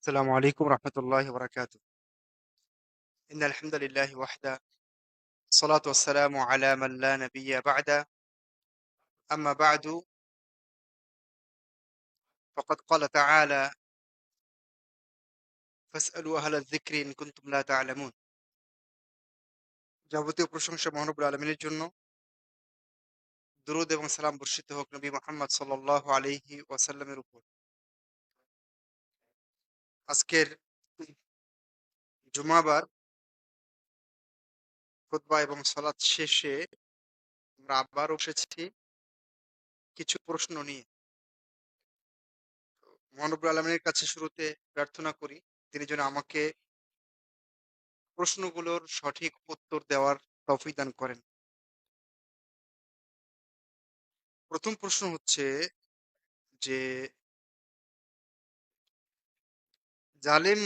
السلام عليكم ورحمة الله وبركاته إن الحمد لله وحده الصلاة والسلام على من لا نبي بعد أما بعد فقد قال تعالى فاسألوا أهل الذكر إن كنتم لا تعلمون যাবতীয় প্রশংসা মহানবুল আলমিনের জন্য দুরুদ এবং সালাম বর্ষিত হোক নবী মোহাম্মদ সাল্লাহ আলহি ওয়াসাল্লামের উপর আজকের জুমাবার খুতবা এবং সালাত শেষে আমরা আবার এসেছি কিছু প্রশ্ন নিয়ে। মহানবুল আলমের কাছে শুরুতে প্রার্থনা করি, তিনি যেন আমাকে প্রশ্নগুলোর সঠিক উত্তর দেওয়ার তৌফিক দান করেন। প্রথম প্রশ্ন হচ্ছে যে জালেম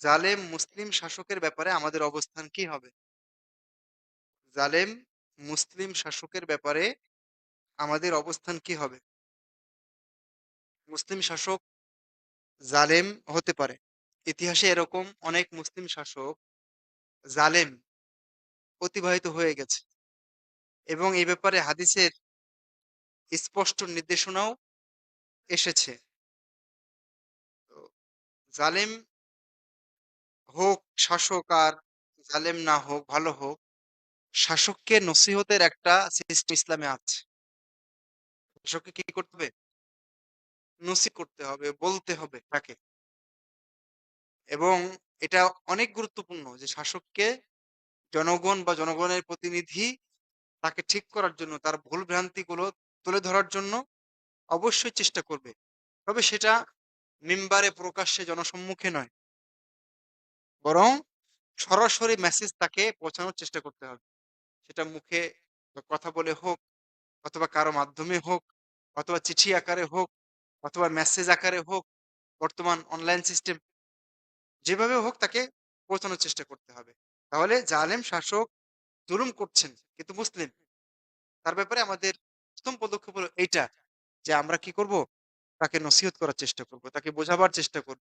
জালেম মুসলিম শাসকের ব্যাপারে আমাদের অবস্থান কি হবে? জালেম মুসলিম শাসকের ব্যাপারে আমাদের অবস্থান কি হবে? মুসলিম শাসক জালেম হতে পারে। ইতিহাসে এরকম অনেক মুসলিম শাসক জালেম অতিবাহিত হয়ে গেছে। এবং এই ব্যাপারে হাদিসের স্পষ্ট নির্দেশনাও এসেছে। জালেম হোক, শাসক আর জালেম না হোক, ভালো হোক, শাসককে নসিহতের একটা সিস্টেম ইসলামে আছে। শাসককে কি করতে হবে? নসি করতে হবে, বলতে হবে তাকে। এবং এটা অনেক গুরুত্বপূর্ণ যে শাসককে জনগণ বা জনগণের প্রতিনিধি তাকে ঠিক করার জন্য, তার ভুল ভ্রান্তি গুলো তুলে ধরার জন্য অবশ্যই চেষ্টা করবে। তবে সেটা মিম্বারে প্রকাশ্যে জনসম্মুখে নয়। বরং সরাসরি মেসেজ তাকে পৌঁছানোর চেষ্টা করতে হবে। সেটা মুখে কথা বলে হোক, অথবা কারও মাধ্যমে হোক, অথবা চিঠি আকারে হোক, অথবা মেসেজ আকারে হোক, বর্তমান অনলাইন সিস্টেম যেভাবে হোক তাকে পৌঁছানোর চেষ্টা করতে হবে। তাহলে জালেম, শাসক জুলুম করছেন, কিন্তু মুসলিম। তার ব্যাপারে আমাদের প্রথম পদক্ষেপ হলো এইটা যে আমরা কি করব? তাকে নসিহত করার চেষ্টা করব, তাকে বোঝাবার চেষ্টা করব।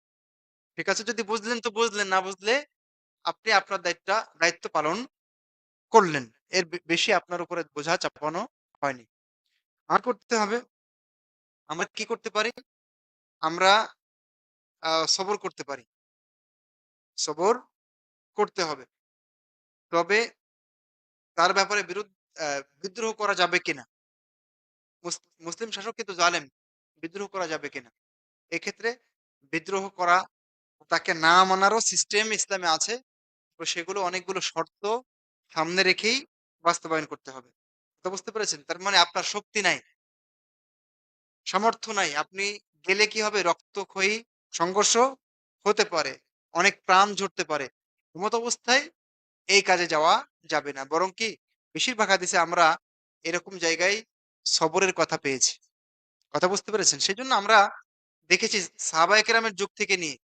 ঠিক আছে? যদি বুঝলেন তো বুঝলেন, না বুঝলে আপনি আপনার দায়িত্ব দায়িত্ব পালন করলেন। এর বেশি আপনার উপরে বোঝা চাপানো হয়নি। আর করতে হবে। আমরা কি করতে পারি? আমরা সবর করতে পারি। সবর করতে হবে। তবে তার ব্যাপারে বিরুদ্ধ বিদ্রোহ করা যাবে কিনা? মুসলিম শাসক কিন্তু জালেম। বিদ্রোহ করা যাবে কিনা? এক্ষেত্রে বিদ্রোহ করা তাকে না মানারও সিস্টেম ইসলামে আছে। তো সেগুলো অনেকগুলো শর্ত সামনে রেখেই বাস্তবায়ন করতে হবে। তো বুঝতে পেরেছেন? তার মানে আপনার শক্তি নাই। সামর্থ্য নাই। আপনি গেলে কি হবে? রক্তক্ষয়ী সংঘর্ষ হতে পারে। অনেক প্রাণ ঝরতে পারে। মত অবস্থায় এই কাজে যাওয়া যাবে না। বরং কি? বেশিরভাগ হাদিসে আমরা এরকম জায়গায় সবরের কথা পেয়েছি। কথা বুঝতে পেরেছেন? সেই জন্য আমরা দেখেছি সাহাবা একরামের যুগ থেকে নিয়ে,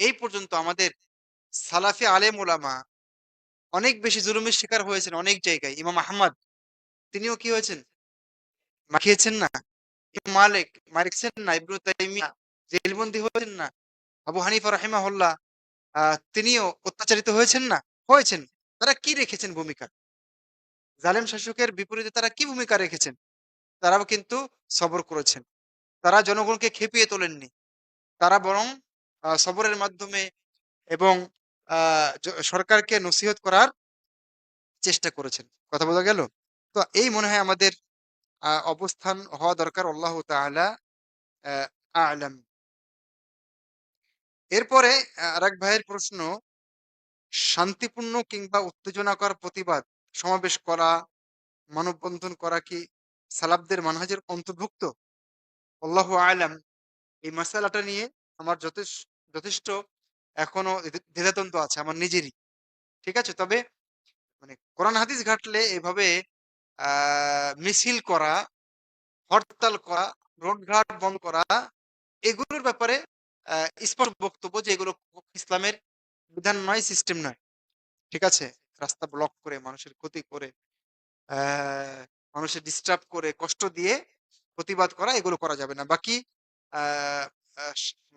এই পর্যন্ত আমাদের সালাফি আলেম ওলামা অনেক বেশি জুলুমের শিকার হয়েছেন অনেক জায়গায়। ইমাম আহমদ, তিনিও কি হয়েছেন? মাখিয়েছেন না? মালিক মারিকছেন না? ইবনু তাইমিয়া জেলবন্দি হয়েছেন না? আবু হানিফা রাহিমাহুল্লাহ তিনিও অত্যাচারিত হয়েছেন না? হয়েছেন। তারা কি রেখেছেন ভূমিকা? জালেম শাসকের বিপরীতে তারা কি ভূমিকা রেখেছেন? তারাও কিন্তু সবর করেছেন। তারা জনগণকে খেপিয়ে তোলেননি। তারা বরং সবরের মাধ্যমে এবং সরকারকে নসিহত করার চেষ্টা করেছেন। কথা বলা গেল? তো এই মনে হয় আমাদের অবস্থান হওয়া দরকার। আল্লাহ তাআলা আলম। এরপরে আরেক ভাইয়ের প্রশ্ন, শান্তিপূর্ণ কিংবা উত্তেজনাকর প্রতিবাদ সমাবেশ করা, মানববন্ধন করা কি সালাবদের মানহাজের অন্তর্ভুক্ত? আল্লাহ আলাম। এই মশালাটা নিয়ে আমার যথেষ্ট যথেষ্ট এখনও দ্বিধাদ্বন্দ্ব আছে আমার নিজেরই। ঠিক আছে? তবে মানে কোরআন হাদিস ঘাটলে এভাবে মিছিল করা, হরতাল করা, রোডঘাট বন্ধ করা, এগুলোর ব্যাপারে স্পষ্ট বক্তব্য যে এগুলো ইসলামের বিধান নয়, সিস্টেম নয়। ঠিক আছে? রাস্তা ব্লক করে, মানুষের ক্ষতি করে মানুষের ডিস্টার্ব করে কষ্ট দিয়ে প্রতিবাদ করা এগুলো করা যাবে না বাকি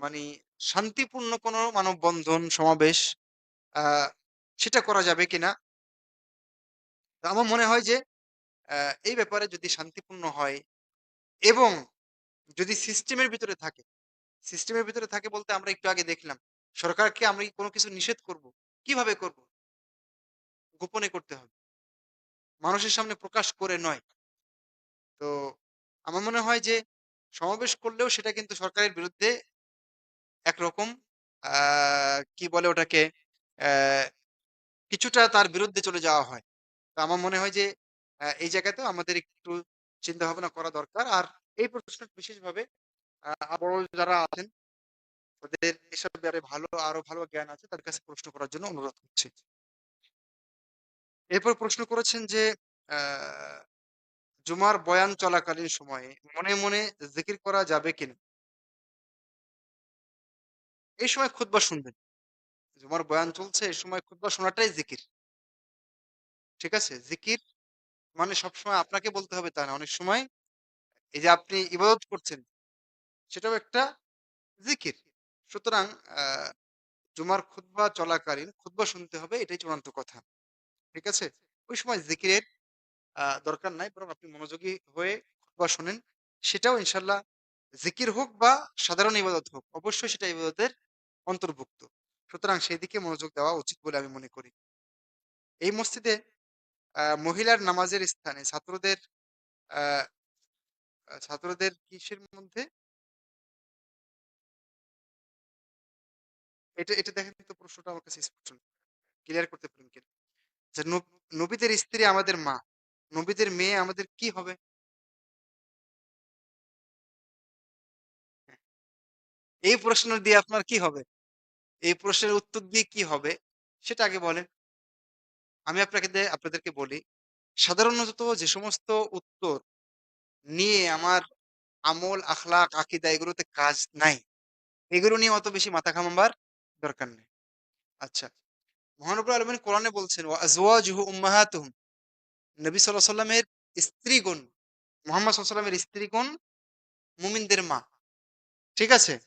মানি শান্তিপূর্ণ কোনো মানববন্ধন, সমাবেশ সেটা করা যাবে কিনা? আমার মনে হয় যে এই ব্যাপারে যদি শান্তিপূর্ণ হয় এবং যদি সিস্টেমের ভিতরে থাকে, সিস্টেমের ভিতরে থাকে বলতে আমরা একটু আগে দেখলাম। সরকারকে আমরা কোনো কিছু নিষেধ করব? কীভাবে করব? গোপনে করতে হবে। মানুষের সামনে প্রকাশ করে নয়। তো আমার মনে হয় যে সমাবেশ করলেও সেটা কিন্তু সরকারের বিরুদ্ধে একরকম কি বলে ওটাকে? কিছুটা তার বিরুদ্ধে চলে যাওয়া হয়। তো আমার মনে হয় যে এই জায়গাতেও আমাদের একটু চিন্তা ভাবনা করা দরকার। আর এই প্রশ্ন বিশেষভাবে যারা আছেন তাদের এসব ব্যাপারে ভালো আরও ভালো জ্ঞান আছে, তাদের কাছে প্রশ্ন করার জন্য অনুরোধ করছি। এরপর প্রশ্ন করেছেন যে জুমার বয়ান চলাকালীন সময়ে মনে, মনে জিকির করা যাবে কিনা? এই সময় খুতবা শুনবেন। জুমার বয়ান চলছে এই সময় খুতবা শোনাটাই জিকির। ঠিক আছে? জিকির মানে সবসময় আপনাকে বলতে হবে তা না। অনেক সময় এই যে আপনি ইবাদত করছেন সেটাও একটা জিকির। সুতরাং জুমার খুতবা চলাকালীন খুতবা শুনতে হবে এটাই চূড়ান্ত কথা। ঠিক আছে? ওই সময় জিকিরের দরকার নাই। বরং আপনি মনোযোগী হয়ে খুতবা শোনেন। সেটাও ইনশাআল্লাহ জিকির হোক বা সাধারণ ইবাদত হোক, অবশ্যই সেটা ইবাদতের অন্তর্ভুক্ত। সুতরাং সেদিকে মনোযোগ দেওয়া উচিত বলে আমি মনে করি। এই মসজিদে মহিলার নামাজের স্থানে ছাত্রদের ছাত্রদের কিসের মধ্যে? এটা, এটা দেখেন তো প্রশ্নটা আমার কাছে স্পষ্ট। ক্লিয়ার করতে পারেন কিনা? যে নবীদের স্ত্রী আমাদের মা। নবীদের মেয়ে আমাদের কি হবে? এই প্রশ্ন দিয়ে আপনার কি হবে? এই প্রশ্নের উত্তর দিয়ে কি হবে? সেটা আগে বলেন। আমি আপনাকে আপনাদেরকে বলি, সাধারণত যে সমস্ত উত্তর নিয়ে আমার আমল, আখলাক, আকীদা এগুলোতে কাজ নাই। এগুলো নিয়ে অত বেশি মাথা ঘামাবার দরকার নেই। আচ্ছা। মহানবুল আলামিন কোরআনে বলছেন, "ওয়া আজওয়াজুহু উম্মাহাতুহুম" নবী সাল্লাল্লাহু আলাইহি ওয়াসাল্লামের স্ত্রীগণ, মুহাম্মদ ওয়াসাল্লামের স্ত্রীগণ মুমিনদের মা। ঠিক আছে?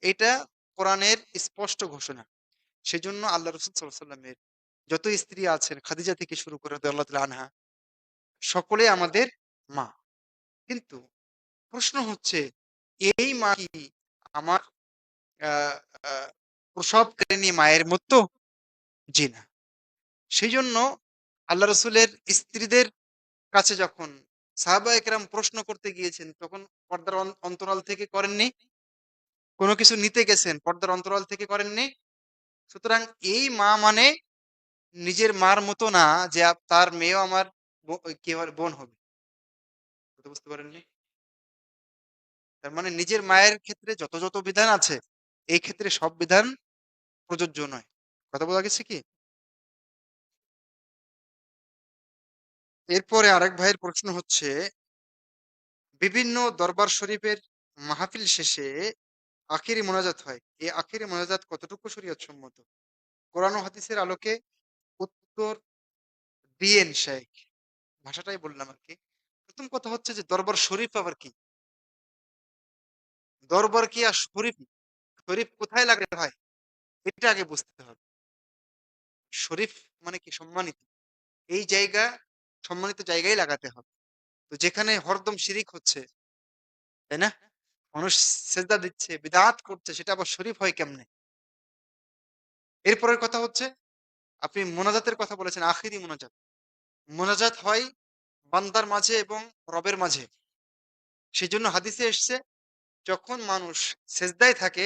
এটা কোরআনের স্পষ্ট ঘোষণা। সেজন্য আল্লাহ রাসূল সাল্লাল্লাহু আলাইহি ওয়াসাল্লামের যত স্ত্রী আছেন খাদিজা থেকে শুরু করে তাআলা আনহা সকলে আমাদের মা। কিন্তু প্রশ্ন হচ্ছে এই মা কি আমার প্রসবকারিণী মায়ের মতো? জি না। সেইজন্য আল্লাহ রসুলের স্ত্রীদের কাছে যখন সাহাবায়ে কেরাম প্রশ্ন করতে গিয়েছেন তখন পর্দার অন অন্তরাল থেকে করেননি? কোন কিছু নিতে গেছেন পর্দার অন্তরাল থেকে করেননি? সুতরাং এই মা মানে নিজের মার মতো না যে তার মেয়েও আমার বোন হবে। বুঝতে পারেননি? তার মানে নিজের মায়ের ক্ষেত্রে যত, যত বিধান আছে এই ক্ষেত্রে সব বিধান প্রযোজ্য নয়। কথা বোঝা গেছে কি? এরপরে আরেক ভাইয়ের প্রশ্ন হচ্ছে, বিভিন্ন দরবার শরীফের মাহফিল শেষে আখেরি মোনাজাত হয়। এই আখেরি মোনাজাত কতটুকু শরীয়ত সম্মত? কোরআন হাদিসের আলোকে উত্তর দিয়েন শাইখ। ভাষাটাই বললাম আর কি প্রথম কথা হচ্ছে যে, দরবার শরীফ আবার কি? দরবার কি আর শরীফ? শরীফ কোথায় লাগাতে হয়? এটা আগে বুঝতে হবে। শরীফ মানে কি সম্মানিত। এই জায়গা সম্মানিত জায়গায় লাগাতে হবে। তো যেখানে হরদম শিরিক হচ্ছে, তাই না? মানুষ সেজদা দিচ্ছে, বিদআত করছে সেটা আবার শরীফ হয় কেমনে? এরপরের কথা হচ্ছে আপনি মোনাজাতের কথা বলেছেন আখিরি মোনাজাত। মোনাজাত হয় বান্দার মাঝে এবং রবের মাঝে। সেজন্য হাদিসে এসছে যখন মানুষ সেজদায় থাকে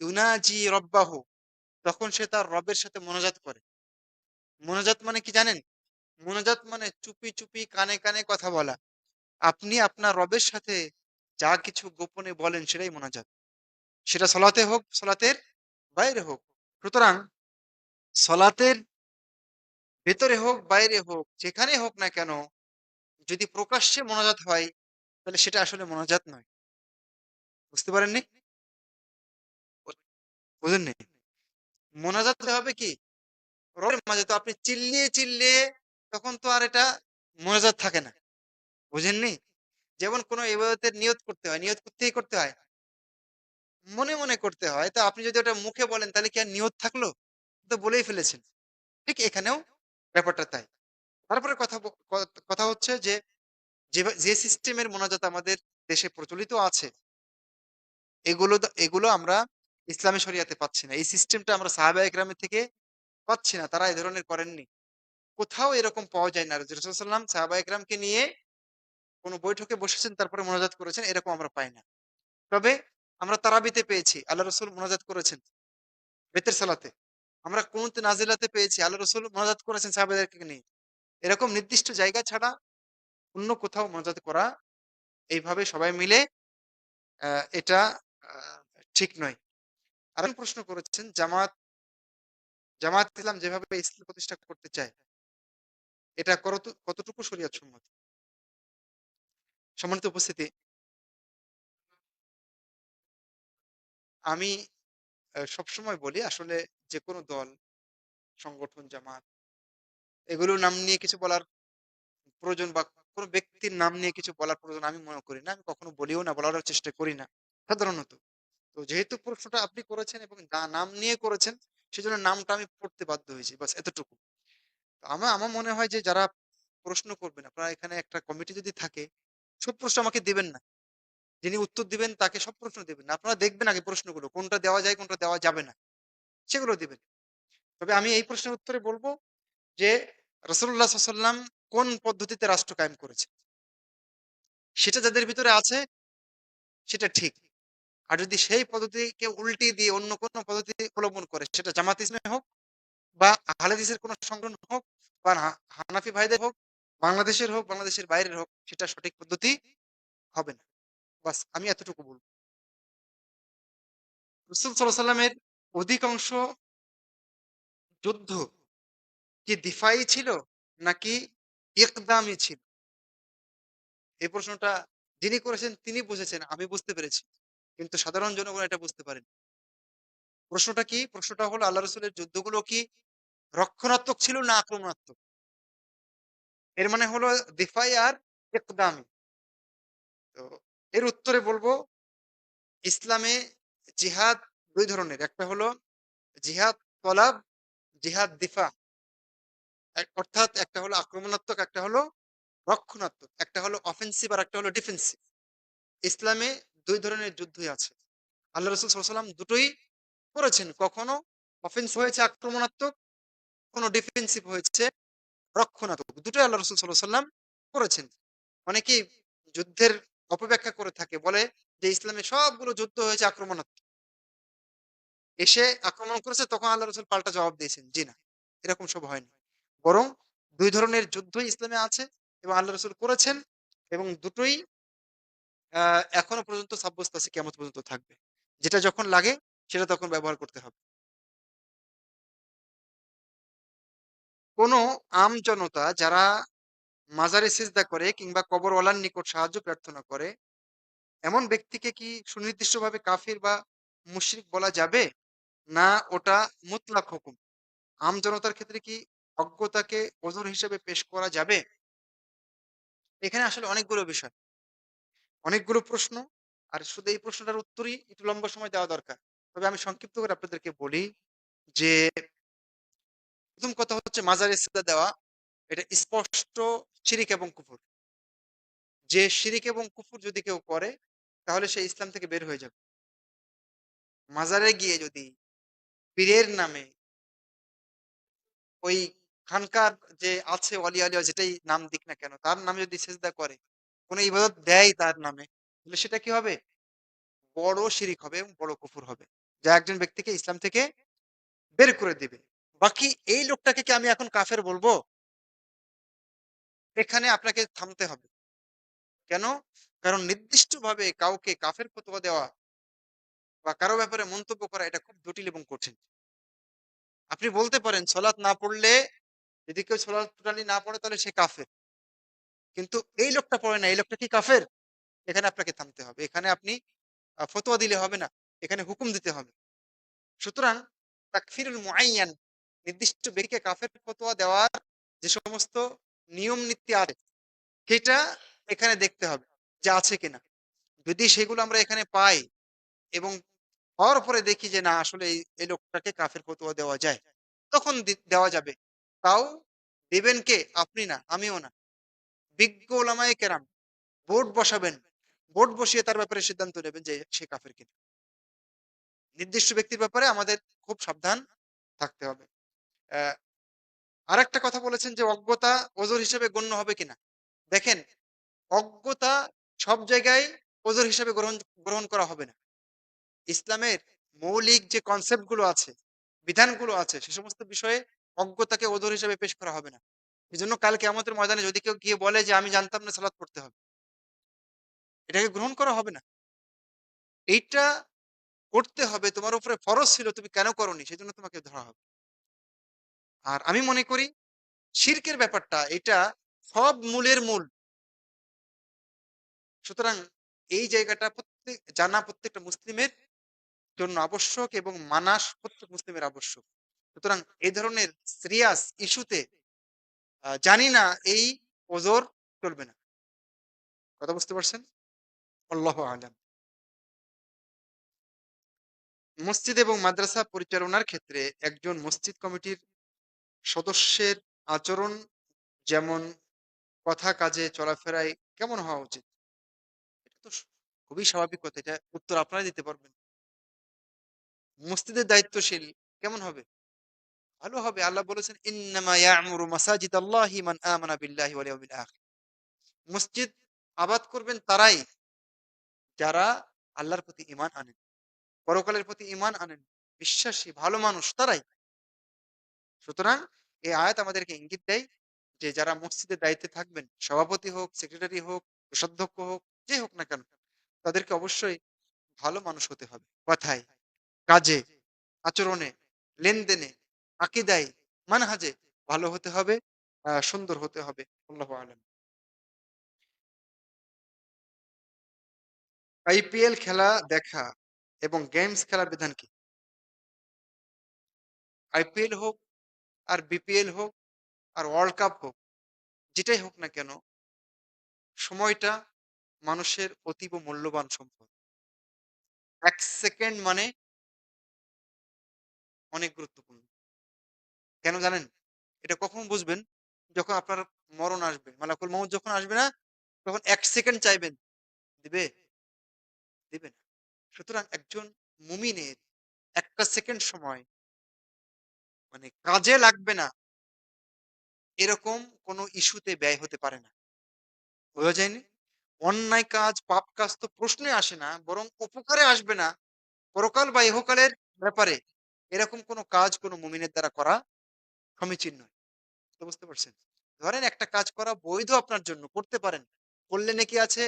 ইউনাজি রব্বাহু তখন সে তার রবের সাথে মোনাজাত করে। মোনাজাত মানে কি জানেন? মোনাজাত মানে চুপি, চুপি কানে, কানে কথা বলা। আপনি আপনার রবের সাথে যা কিছু গোপনে বলেন সেটাই মোনাজাত। সেটা সলাতে হোক, সলাতের বাইরে হোক। সুতরাং সলাতের ভেতরে হোক, বাইরে হোক, যেখানেই হোক না কেন, যদি প্রকাশ্যে মোনাজাত হয়, তাহলে সেটা আসলে মোনাজাত নয়। বুঝতে পারেননি? বোঝেননি? মোনাজাত হবে কি? রবের মাঝে তো আপনি চিল্লিয়ে, চিল্লিয়ে তখন তো আর এটা মোনাজাত থাকে না। বুঝেননি? যেমন কোন ইবাদতের নিয়ত করতে হয়। নিয়ত কোত্থেকে করতে হয়? মনে, মনে করতে হয়। তো আপনি যদি ওটা মুখে বলেন তাহলে কি আর নিয়ত থাকল? তো বলেই ফেলেছেন। ঠিক এখানেও ব্যাপারটা তাই। তারপরে কথা কথা হচ্ছে যে, যে সিস্টেমের মোনাজাত আমাদের দেশে প্রচলিত আছে এগুলো এগুলো আমরা ইসলামী শরিয়াতে পাচ্ছি না। এই সিস্টেমটা আমরা সাহাবা একরামের থেকে পাচ্ছি না। তারা এ ধরনের করেননি। কোথাও এরকম পাওয়া যায় না। সাল্লাল্লাহু সাহাবা একরামকে নিয়ে কোন বৈঠকে বসেছেন, তারপরে মোনাজাত করেছেন, এরকম আমরা পাই না। তবে আমরা তারাবিতে পেয়েছি আল্লাহ রসুল মোনাজাত করেছেন। বেতের সালাতে। আমরা কুনুতে নাজিলাতে পেয়েছি আল্লাহ রসুল মোনাজাত করেছেন সাহাবাদেরকে নিয়ে। এরকম নির্দিষ্ট জায়গা ছাড়া অন্য কোথাও মোনাজাত করা এইভাবে সবাই মিলে এটা ঠিক নয়। আর প্রশ্ন করেছেন, জামাত জামায়াত ইসলাম যেভাবে ইসলাম প্রতিষ্ঠা করতে চায় এটা কতটুকু শরিয়ত সম্মত? সম্মানিত উপস্থিতি আমি সবসময় বলি আসলে যেকোনো দল, সংগঠন, জামাত এগুলোর নাম নিয়ে কিছু বলার প্রয়োজন বা কোনো ব্যক্তির নাম নিয়ে কিছু বলার প্রয়োজন আমি মনে করি না। আমি কখনো বলিও না, বলার চেষ্টা করি না। সাধারণত। তো যেহেতু প্রশ্নটা আপনি করেছেন এবং নাম নিয়ে করেছেন, সেজন্য নামটা আমি পড়তে বাধ্য হয়েছি। বাস এতটুকু। আমার আমার মনে হয় যে যারা প্রশ্ন করবেন, আপনারা এখানে একটা কমিটি যদি থাকে, সব প্রশ্ন আমাকে দেবেন না। যিনি উত্তর দিবেন তাকে সব প্রশ্ন দিবেন না। আপনারা দেখবেন আগে প্রশ্নগুলো। কোনটা দেওয়া যায়, কোনটা দেওয়া যাবে না। সেগুলো দিবেন। তবে আমি এই প্রশ্নের উত্তরে বলব যে রাসূলুল্লাহ সাল্লাল্লাহু কোন পদ্ধতিতে রাষ্ট্র কায়েম করেছেন? সেটা যাদের ভিতরে আছে সেটা ঠিক। আর যদি সেই পদ্ধতিকে উল্টি দিয়ে অন্য কোনো পদ্ধতি অবলম্বন করে সেটা জামাত ইসলামী হোক বা আহলে হাদিসের কোন সংগঠন হোক বা হানাফি ভাইদের হোক, বাংলাদেশের হোক, বাংলাদেশের বাইরের হোক সেটা সঠিক পদ্ধতি হবে না। বাস আমি এতটুকু বলব। রাসূল সাল্লাল্লাহু সাল্লামের অধিকাংশ যুদ্ধ কি দিফাই ছিল নাকি ইকদামি ছিল? এই প্রশ্নটা যিনি করেছেন তিনি বুঝেছেন, আমি বুঝতে পেরেছি। কিন্তু সাধারণ জনগণ এটা বুঝতে পারেনি। প্রশ্নটা কি? প্রশ্নটা হলো আল্লাহ রসুলের যুদ্ধগুলো কি রক্ষণাত্মক ছিল না আক্রমণাত্মক? এর মানে হলো দিফাই আর ইকদামি। তো এর উত্তরে বলব ইসলামে জিহাদ দুই ধরনের। একটা হলো জিহাদ তলাব, জিহাদ দিফা। অর্থাৎ একটা হলো আক্রমণাত্মক, একটা হলো রক্ষণাত্মক। একটা হলো অফেন্সিভ আর একটা হলো ডিফেন্সিভ। ইসলামে ২ ধরনের যুদ্ধই আছে। আল্লাহ রসুল ওয়াসাল্লাম দুটোই করেছেন। কখনো অফেন্সিভ হয়েছে আক্রমণাত্মক, কোনো ডিফেন্সিভ হয়েছে রক্ষণাত্মক। দুটোই আল্লাহ রসুল সাল্লাল্লাহু আলাইহি ওয়াসাল্লাম করেছেন। অনেকেই যুদ্ধের অপব্যাখ্যা করে থাকে। বলে যে ইসলামে সবগুলো যুদ্ধ হয়েছে আক্রমণাত্মক। এসে আক্রমণ করেছে তখন আল্লাহ রসুল পাল্টা জবাব দিয়েছেন। জি না, এরকম সব হয়নি। বরং দুই ধরনের যুদ্ধই ইসলামে আছে এবং আল্লাহ রসুল করেছেন এবং দুটোই এখনও পর্যন্ত সাব্যস্ত আছে, কিয়ামত পর্যন্ত থাকবে। যেটা যখন লাগে সেটা তখন ব্যবহার করতে হবে। কোন আম জনতা যারা মাজারে সিজদা করে কিংবা কবরওয়ালার নিকট সাহায্য প্রার্থনা করে, এমন ব্যক্তিকে কি সুনির্দিষ্টভাবে কাফির বা মুশরিক বলা যাবে? না ওটা মুতলাক হুকুম? আম জনতার ক্ষেত্রে কি অজ্ঞতাকে ওযর হিসেবে পেশ করা যাবে? এখানে আসলে অনেকগুলো বিষয়। অনেকগুলো প্রশ্ন। আর শুধু এই প্রশ্নটার উত্তরই একটু লম্বা সময় দেওয়া দরকার। তবে আমি সংক্ষিপ্ত করে আপনাদেরকে বলি যে ১ম কথা হচ্ছে মাজারে সিজদা দেওয়া এটা স্পষ্ট শিরিক এবং কুফর। যে শিরিক এবং কুফর যদি কেউ করে তাহলে সে ইসলাম থেকে বের হয়ে যাবে। মাজারে গিয়ে যদি পীরের নামে ওই খানকার যে আছে ওলি আউলিয়া যেটাই নাম দিক না কেন, তার নামে যদি সিজদা করে, কোন ইবাদত দেয় তার নামে, তাহলে সেটা কি হবে? বড় শিরিক হবে এবং বড় কুফর হবে। যা একজন ব্যক্তিকে ইসলাম থেকে বের করে দিবে। বাকি এই লোকটাকে কি আমি এখন কাফের বলব এখানে আপনাকে থামতে হবে। কেন? কারণ নির্দিষ্টভাবে কাউকে কাফের ফতোয়া দেওয়া বা কারও ব্যাপারে মন্তব্য করা এটা খুব জটিল এবং কঠিন। আপনি বলতে পারেন সলাৎ না পড়লে যদি কেউ সলাৎ টোটালি না পড়ে তাহলে সে কাফের। কিন্তু এই লোকটা পড়ে না, এই লোকটা কি কাফের? এখানে আপনাকে থামতে হবে। এখানে আপনি ফতোয়া দিলে হবে না। এখানে হুকুম দিতে হবে। সুতরাং তাকফিরুল মুআইয়ান নির্দিষ্ট ব্যক্তিকে কাফের ফতোয়া দেওয়ার যে সমস্ত নিয়ম নীতি আছে সেটা এখানে দেখতে হবে যে আছে কিনা। যদি সেগুলো আমরা এখানে পাই এবং হওয়ার পরে দেখি যে না আসলে এই লোকটাকে কাফের ফতোয়া দেওয়া যায়। তখন দেওয়া যাবে। তাও দেবেন কে? আপনি না, আমিও না। বিজ্ঞ ওলামায় কেরাম বোর্ড বসাবেন। বোর্ড বসিয়ে তার ব্যাপারে সিদ্ধান্ত নেবেন যে সে কাফের কিনা। নির্দিষ্ট ব্যক্তির ব্যাপারে আমাদের খুব সাবধান থাকতে হবে। অ্যা আরেকটা কথা বলেছেন যে অজ্ঞতা ওযর হিসেবে গণ্য হবে কিনা? দেখেন অজ্ঞতা সব জায়গায় ওজোর হিসেবে গ্রহণ গ্রহণ করা হবে না। ইসলামের মৌলিক যে কনসেপ্টগুলো আছে, বিধানগুলো আছে সে সমস্ত বিষয়ে অজ্ঞতাকে ওজোর হিসেবে পেশ করা হবে না। এজন্য কাল কিয়ামতের ময়দানে যদি কেউ গিয়ে বলে যে, আমি জানতাম না সালাত পড়তে হবে। এটাকে গ্রহণ করা হবে না। এইটা করতে হবে, তোমার উপরে ফরজ ছিল, তুমি কেন করোনি? সেজন্য তোমাকে ধরা হবে। আর আমি মনে করি, শিরকের ব্যাপারটা, এটা সব মূলের মূল। সুতরাং এই জায়গাটা প্রত্যেক, জানা প্রত্যেকটা মুসলিমের জন্য আবশ্যক এবং মানাস প্রত্যেক মুসলিমের আবশ্যক। সুতরাং এই ধরনের সিরিয়াস ইস্যুতে জানি না এই ওযর চলবে না। কথা বুঝতে পারছেন? আল্লাহু আ'লাম। মসজিদ এবং মাদ্রাসা পরিচালনার ক্ষেত্রে একজন মসজিদ কমিটির সদস্যের আচরণ যেমন কথা, কাজে, চলাফেরায় কেমন হওয়া উচিত? এটা তো খুবই স্বাভাবিক কথা। এটা উত্তর আপনারাই দিতে পারবেন। মসজিদের দায়িত্বশীল কেমন হবে? ভালো হবে। আল্লাহ বলেছেন। মসজিদ আবাদ করবেন তারাই যারা আল্লাহর প্রতি ঈমান আনেন। পরকালের প্রতি ঈমান আনেন। বিশ্বাসী ভালো মানুষ তারাই। সুতরাং এই আয়াত আমাদেরকে ইঙ্গিত দেয় যে যারা মসজিদের দায়িত্বে থাকবেন, সভাপতি হোক, সেক্রেটারি হোক, কোষাধ্যক্ষ হোক, যে হোক না কেন, তাদেরকে অবশ্যই ভালো মানুষ হতে হবে। কথায়, কাজে, আচরণে, লেনদেনে, আকিদায়, মানহাজে ভালো হতে হবে, সুন্দর হতে হবে। আল্লাহু আ'লাম। আইপিএল খেলা দেখা এবং গেমস খেলার বিধান কি? আইপিএল হোক, আর বিপিএল হোক, আর ওয়ার্ল্ড কাপ হোক, যেটাই হোক না কেন সময়টা মানুষের অতীব মূল্যবান সম্পদ। এক সেকেন্ড মানে অনেক গুরুত্বপূর্ণ। কেন জানেন? এটা কখন বুঝবেন? যখন আপনার মরণ আসবে। মালাকুল মউত যখন আসবে না? তখন ১ সেকেন্ড চাইবেন। দিবে? দিবে না। সুতরাং একজন মুমিনের ১ টা সেকেন্ড সময় মানে কাজে লাগবে না এরকম কোন ইস্যুতে ব্যয় হতে পারে না। বোঝা যায়নি? অন্যায় কাজ, পাপ কাজ তো প্রশ্নে আসে না। বরং উপকারে আসবে না। পরকাল বা ইহকালের ব্যাপারে এরকম কোন কাজ কোন মুমিনের দ্বারা করা সমীচীন নয়। বুঝতে পারছেন? ধরেন একটা কাজ করা বৈধ আপনার জন্য, করতে পারেন। করলে নেকি আছে,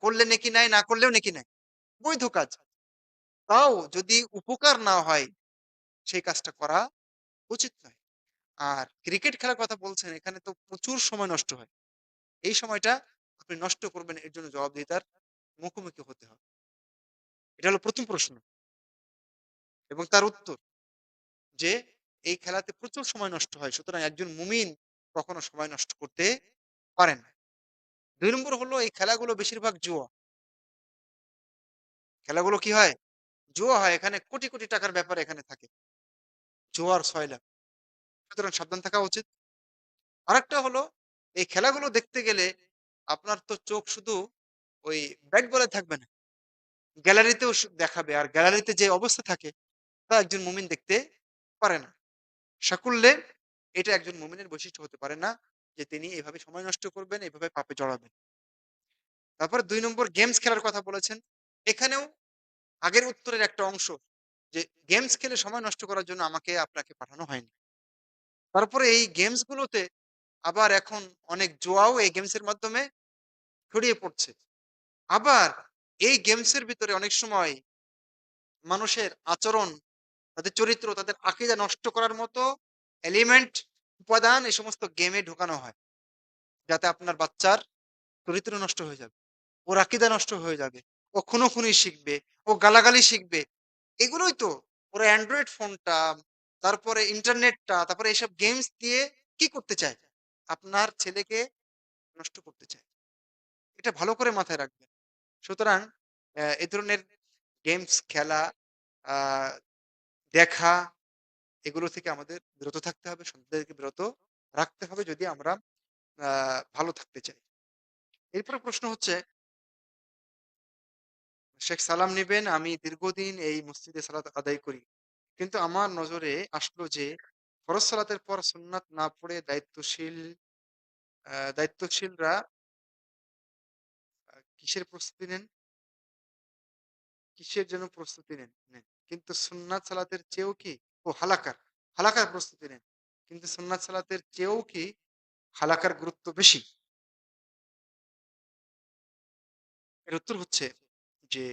করলে নেকি নাই, না করলেও নেকি নাই। বৈধ কাজ। তাও যদি উপকার না হয়, সেই কাজটা করা উচিত নয়। আর ক্রিকেট খেলার কথা বলছেন, এখানে তো প্রচুর সময় নষ্ট হয়। এই সময়টা আপনি নষ্ট করবেন এর জন্য জবাবদিহিতার মুখোমুখি হতে হবে। এটা হলো প্রথম প্রশ্ন। এবং তার উত্তর যে এই খেলাতে প্রচুর সময় নষ্ট হয়। সুতরাং একজন মুমিন কখনো সময় নষ্ট করতে পারে না। ২ নম্বর হলো এই খেলাগুলো বেশিরভাগ জুয়া। খেলাগুলো কি হয়? জুয়া হয়। এখানে কোটি, কোটি টাকার ব্যাপার এখানে থাকে। জুয়ার সয়লাব। সুতরাং সাবধান থাকা উচিত। আরেকটা হলো এই খেলাগুলো দেখতে গেলে আপনার তো চোখ শুধু ওই ব্যাট বলে থাকবে না। গ্যালারিতেও দেখাবে। আর গ্যালারিতে যে অবস্থা থাকে তা একজন মুমিন দেখতে পারে না। সাকুল্যে এটা একজন মুমিনের বৈশিষ্ট্য হতে পারে না যে তিনি এভাবে সময় নষ্ট করবেন, এভাবে পাপে জড়াবেন। তারপর দুই নম্বর গেমস খেলার কথা বলেছেন। এখানেও আগের উত্তরের একটা অংশ যে গেমস খেলে সময় নষ্ট করার জন্য আমাকে আপনাকে পাঠানো হয়নি। তারপরে এই গেমস গুলোতে আবার এখন অনেক জোয়াও এই গেমসের মাধ্যমে ছড়িয়ে পড়ছে। আবার এই গেমসের ভিতরে অনেক সময় মানুষের আচরণ, তাদের চরিত্র, তাদের আকীদা নষ্ট করার মতো এলিমেন্ট, উপাদান এই সমস্ত গেমে ঢোকানো হয়। যাতে আপনার বাচ্চার চরিত্র নষ্ট হয়ে যাবে। ওর আকীদা নষ্ট হয়ে যাবে। ও খুনোখুনি শিখবে, ও গালাগালি শিখবে। এগুলোই তো ওরা অ্যান্ড্রয়েড ফোনটা, তারপরে ইন্টারনেটটা, তারপরে এসব গেমস দিয়ে কি করতে চায়? আপনার ছেলেকে নষ্ট করতে চায়। এটা ভালো করে মাথায় রাখবেন। সুতরাং এ ধরনের গেমস খেলা দেখা এগুলো থেকে আমাদের বিরত থাকতে হবে। সন্তানদেরকে বিরত রাখতে হবে যদি আমরা ভালো থাকতে চাই। এরপরে প্রশ্ন হচ্ছে শেখ সালাম নিবেন, আমি দীর্ঘদিন এই মসজিদে সালাত আদায় করি। কিন্তু আমার নজরে আসলো যে ফরজ সালাতের পর সুন্নাত না পড়ে দায়িত্বশীল দায়িত্বশীলরা কিসের প্রস্তুতি নেন? কিসের জন্য প্রস্তুতি নেন? নেন। কিন্তু সুন্নাত সালাতের চেয়েও কি ও হালাকার, হালাকার প্রস্তুতি নেন। কিন্তু সুন্নাত সালাতের চেয়েও কি হালাকার গুরুত্ব বেশি? এর উত্তর হচ্ছে যে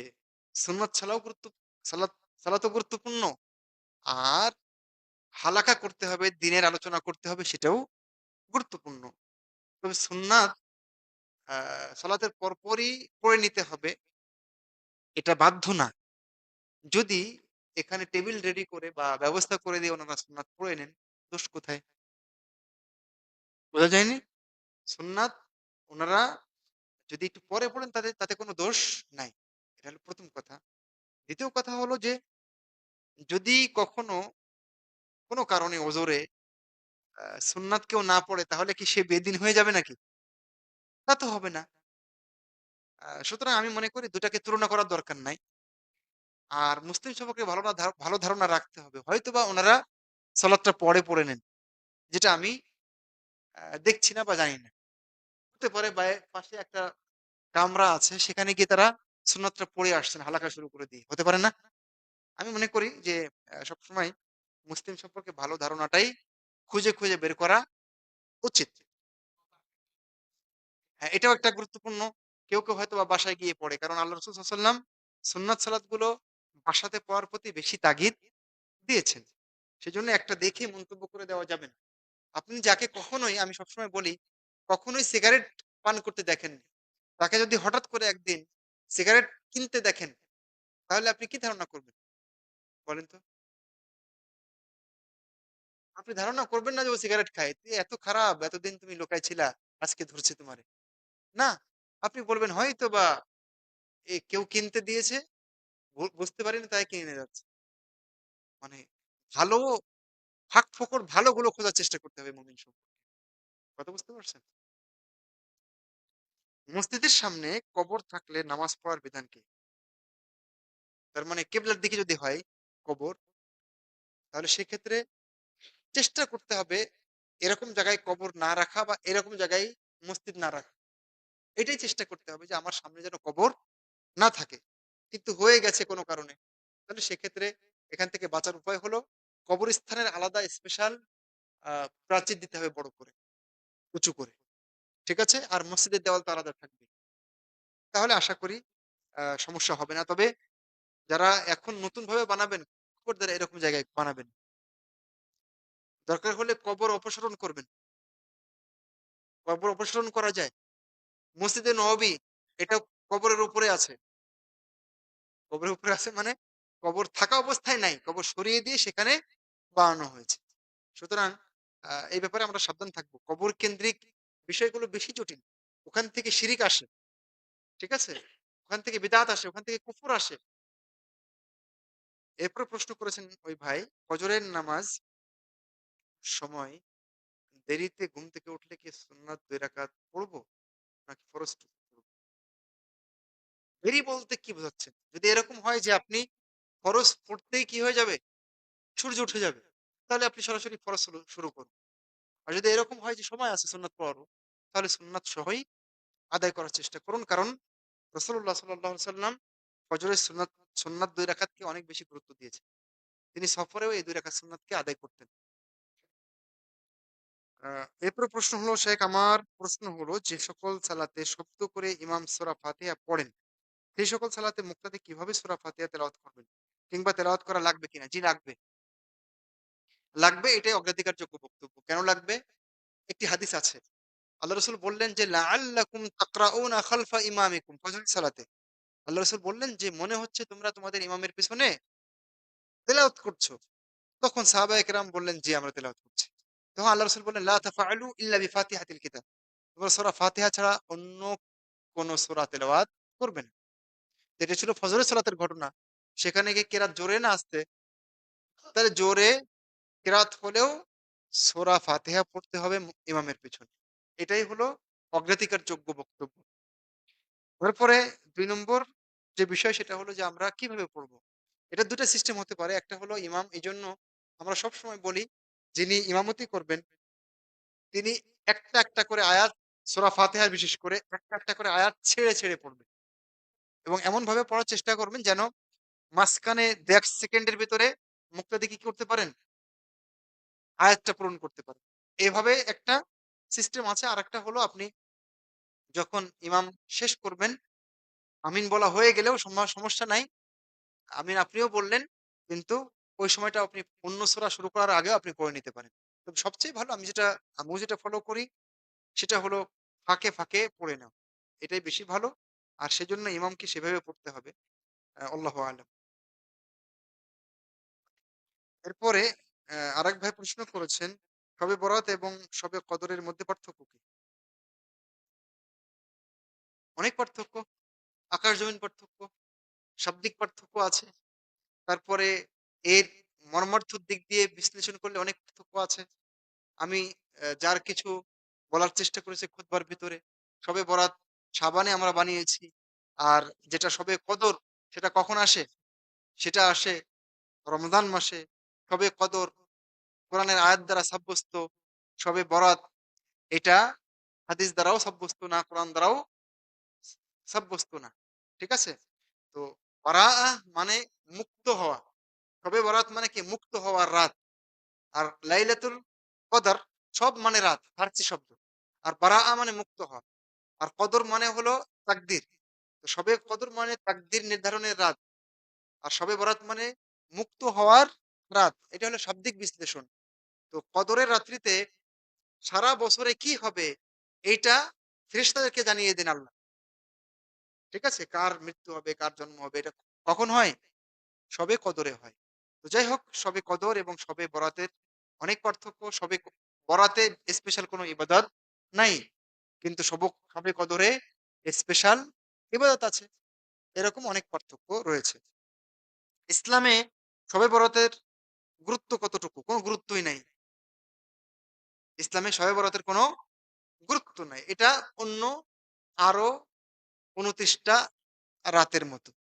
সুন্নাত ছাড়াও গুরুত্ব সালাত সালাতও গুরুত্বপূর্ণ। আর হালাকা করতে হবে, দিনের আলোচনা করতে হবে সেটাও গুরুত্বপূর্ণ। তবে সুন্নাত সালাতের পরপরই পড়ে নিতে হবে। এটা বাধ্য না। যদি এখানে টেবিল রেডি করে বা ব্যবস্থা করে দিয়ে ওনারা সুন্নাত পড়ে নেন, দোষ কোথায়? বোঝা যায়নি? সুন্নাত ওনারা যদি একটু পরে পড়েন তাদের তাতে কোনো দোষ নাই। এটা হলো ১ম কথা। দ্বিতীয় কথা হলো যে যদি কখনো কোনো কারণে ওজরে আ সুন্নাত কেউ না পড়ে তাহলে কি সে বেদিন হয়ে যাবে নাকি? তা তো হবে না। সুতরাং আমি মনে করি দুটাকে তুলনা করার দরকার নাই। আর মুসলিম সম্পর্কে ভালো না ভালো ধারণা রাখতে হবে। হয়তোবা উনারা সালাতটা পরে পড়ে নেন। যেটা আমি দেখছি না বা জানি না। হতে পারে বায়ে পাশে একটা কামরা আছে সেখানে গিয়ে তারা সুন্নাতটা পড়ে আসছেন হালাকা শুরু করে দিয়ে। হতে পারে না? আমি মনে করি যে সবসময় মুসলিম সম্পর্কে ভালো ধারণাটাই খুঁজে, খুঁজে বের করা উচিত। হ্যাঁ, এটাও একটা গুরুত্বপূর্ণ। কেউ, কেউ হয়তোবা বাসায় গিয়ে পড়ে। কারণ আল্লাহ রাসূল ওয়াসাল্লাম সুন্নাত সালাতগুলো বাসাতে পড়ার প্রতি বেশি তাগিদ দিয়েছেন। সেজন্য একটা দেখে মন্তব্য করে দেওয়া যাবে না। আপনি যাকে কখনোই আমি সবসময় বলি, কখনোই সিগারেট পান করতে দেখেননি। তাকে যদি হঠাৎ করে একদিন সিগারেট কিনতে দেখেন, তাহলে আপনি কি ধারণা করবেন? বলেন তো? আপনি ধারণা করবেন না যে ও সিগারেট খায়। "তুই এত খারাপ, এতদিন তুমি লুকায় ছিলা, আজকে ধরছে তোমারে।" না। আপনি বলবেন হয়তোবা এ কেউ কিনতে দিয়েছে, বু বুঝতে পারিনি তাই কিনে নিয়ে যাচ্ছে। মানে ভালো ফাঁক-ফোকর ভালোগুলো খোঁজার চেষ্টা করতে হবে মুমিন সম্পর্কে। কথা বুঝতে পারছেন? মসজিদের সামনে কবর থাকলে নামাজ পড়ার বিধান কি? তার মানে কেবলার দিকে যদি হয় কবর, তাহলে সেক্ষেত্রে চেষ্টা করতে হবে এরকম জায়গায় কবর না রাখা বা এরকম জায়গায় মসজিদ না রাখা। এটাই চেষ্টা করতে হবে যে আমার সামনে যেন কবর না থাকে। কিন্তু হয়ে গেছে কোনো কারণে। তাহলে সেক্ষেত্রে এখান থেকে বাঁচার উপায় হলো কবরস্থানের আলাদা স্পেশাল প্রাচীর দিতে হবে বড় করে, উঁচু করে। ঠিক আছে? আর মসজিদের দেওয়াল তো আলাদা থাকবে। তাহলে আশা করি সমস্যা হবে না। তবে যারা এখন নতুন ভাবে বানাবেন, এরকম জায়গায় বানাবেন। দরকার হলে কবর অপসারণ করবেন। কবর অপসারণ করা যায়। মসজিদে নববী এটা কবরের উপরে আছে। কবরের উপরে আছে মানে কবর থাকা অবস্থায় নাই। কবর সরিয়ে দিয়ে সেখানে বানানো হয়েছে। সুতরাং এই ব্যাপারে আমরা সাবধান থাকব। কবর কেন্দ্রিক বিষয়গুলো বেশি জটিল। ওখান থেকে শিরিক আসে। ঠিক আছে? ওখান থেকে বিদআত আসে, ওখান থেকে কুফর আসে। এরপরে প্রশ্ন করেছেন ওই ভাই, ফজরের নামাজ সময় দেরিতে ঘুম থেকে উঠলে কি সুন্নাত ২ রাকাত পড়ব? নাকি ফরজ দেরি বলতে কি বোঝাচ্ছেন? যদি এরকম হয় যে আপনি ফরজ পড়তেই কি হয়ে যাবে? সূর্য উঠে যাবে। তাহলে আপনি সরাসরি ফরজ শুরু করুন। আর যদি এরকম হয় যে সময় আছে সুন্নাত পড়ারও, তাহলে সুন্নাত সহই আদায় করার চেষ্টা করুন। কারণ রাসূলুল্লাহ সাল্লাল্লাহু আলাইহি সাল্লাম ফজরের সুন্নাত সুন্নাত ২ রাকাতকে অনেক বেশি গুরুত্ব দিয়েছেন। তিনি সফরেও এই ২ রাকাত সুন্নাতকে আদায় করতেন। এরপরে প্রশ্ন হলো শেখ আমার প্রশ্ন হলো যে সকল সালাতে শব্দ করে ইমাম সূরা ফাতিহা পড়েন, সেই সকল সালাতে মুক্তাদি কীভাবে সূরা ফাতিহা তেলাওয়াত করবেন? কিংবা তেলাওয়াত করা লাগবে কিনা? জি লাগবে। লাগবে এটাই অগ্রাধিকারযোগ্য বক্তব্য। কেন লাগবে? একটি হাদিস আছে। আল্লাহ রাসূল বললেন যে, "লাআল্লাকুম তাকরাউনা খালফা ইমামিকুম" ফজরের সালাতে। আল্লাহ রাসূল বললেন যে, "মনে হচ্ছে তোমরা তোমাদের ইমামের পেছনে তেলাওয়াত করছ।" তখন সাহাবায়ে কেরাম বললেন, "জি, আমরা তেলাওয়াত করছি।" তখন আল্লাহ রসুল বললেন, "লা তাফআলু ইল্লা বিফাতিহাতিল কিতাব।" তোমরা সূরা ফাতিহা ছাড়া অন্য কোন সূরা তেলাওয়াত করবে না। এটা ছিল ফজরের সালাতের ঘটনা। সেখানে গিয়ে কেরাত জোরে না আসতে তাহলে জোরে কেরাত হলেও সূরা ফাতিহা পড়তে হবে ইমামের পেছনে। এটাই হলো অগ্রাধিকারযোগ্য বক্তব্য। এরপরে ২ নম্বর যে বিষয় সেটা হলো যে আমরা কীভাবে পড়ব? এটা ২ টা সিস্টেম হতে পারে। একটা হলো ইমাম এই জন্য আমরা সবসময় বলি যিনি ইমামতি করবেন তিনি একটা, একটা করে আয়াত সোরা ফাতিহার বিশেষ করে একটা, একটা করে আয়াত ছেড়ে, ছেড়ে পড়বেন। এবং এমনভাবে পড়ার চেষ্টা করবেন যেন মাঝখানে ১.৫ সেকেন্ডের ভেতরে মুক্তাদি কি করতে পারেন? আয়াতটা পূরণ করতে পারেন। এভাবে একটা সিস্টেম আছে। আর একটা হলো আপনি যখন ইমাম শেষ করবেন, আমিন বলা হয়ে গেলেও সমস্যা নাই। আমিন আপনিও বললেন, কিন্তু ওই সময়টা আপনি অন্য সূরা শুরু করার আগেও আপনি পড়ে নিতে পারেন। তবে সবচেয়ে ভালো আমি যেটা আমিও যেটা ফলো করি সেটা হলো ফাঁকে, ফাঁকে পড়ে নেওয়া। এটাই বেশি ভালো। আর সেজন্য ইমামকে সেভাবে পড়তে হবে। আল্লাহু আ'লাম। এরপরে আরেক ভাই প্রশ্ন করেছেন, শবে বরাত এবং শবে কদরের মধ্যে পার্থক্য কি? অনেক পার্থক্য। আকাশ-জমিন পার্থক্য। শাব্দিক পার্থক্য আছে। তারপরে এর মর্মার্থর দিক দিয়ে বিশ্লেষণ করলে অনেক পার্থক্য আছে। আমি যার কিছু বলার চেষ্টা করেছি খুদবার ভিতরে, সবে বরাত শাবানে আমরা বানিয়েছি। আর যেটা সবে কদর সেটা কখন আসে? সেটা আসে রমজান মাসে। সবে কদর কোরআনের আয়াত দ্বারা সাব্যস্ত। সবে বরাত এটা হাদিস দ্বারাও সাব্যস্ত না, কোরআন দ্বারাও সাব্যস্ত না। ঠিক আছে? তো বারাআহ মানে মুক্ত হওয়া। শবে বরাত মানে কি? মুক্ত হওয়ার রাত। আর লাইলাতুল কদর সব মানে রাত, ফার্সি শব্দ। আর বারাআ মানে মুক্ত হওয়া। আর কদর মানে হলো তাকদির। শবে কদর মানে তাকদির নির্ধারণের রাত। আর শবে বরাত মানে মুক্ত হওয়ার রাত। এটা হলো শাব্দিক বিশ্লেষণ। তো কদরের রাত্রিতে সারা বছরে কি হবে? এইটা ফেরেশতাদেরকে জানিয়ে দেন আল্লাহ। ঠিক আছে? কার মৃত্যু হবে, কার জন্ম হবে এটা কখন হয়? সবে কদরে হয়। তো যাই হোক সবে কদর এবং সবে বরাতের অনেক পার্থক্য। সবে বরাতে স্পেশাল কোনো ইবাদত নাই। কিন্তু সবক সবে কদরে স্পেশাল ইবাদত আছে। এরকম অনেক পার্থক্য রয়েছে। ইসলামে সবে বরতের গুরুত্ব কতটুকু? কোনো গুরুত্বই নাই। ইসলামে সবে বরতের কোনো গুরুত্ব নাই। এটা অন্য আরও উনত্রিশটা রাতের মতো।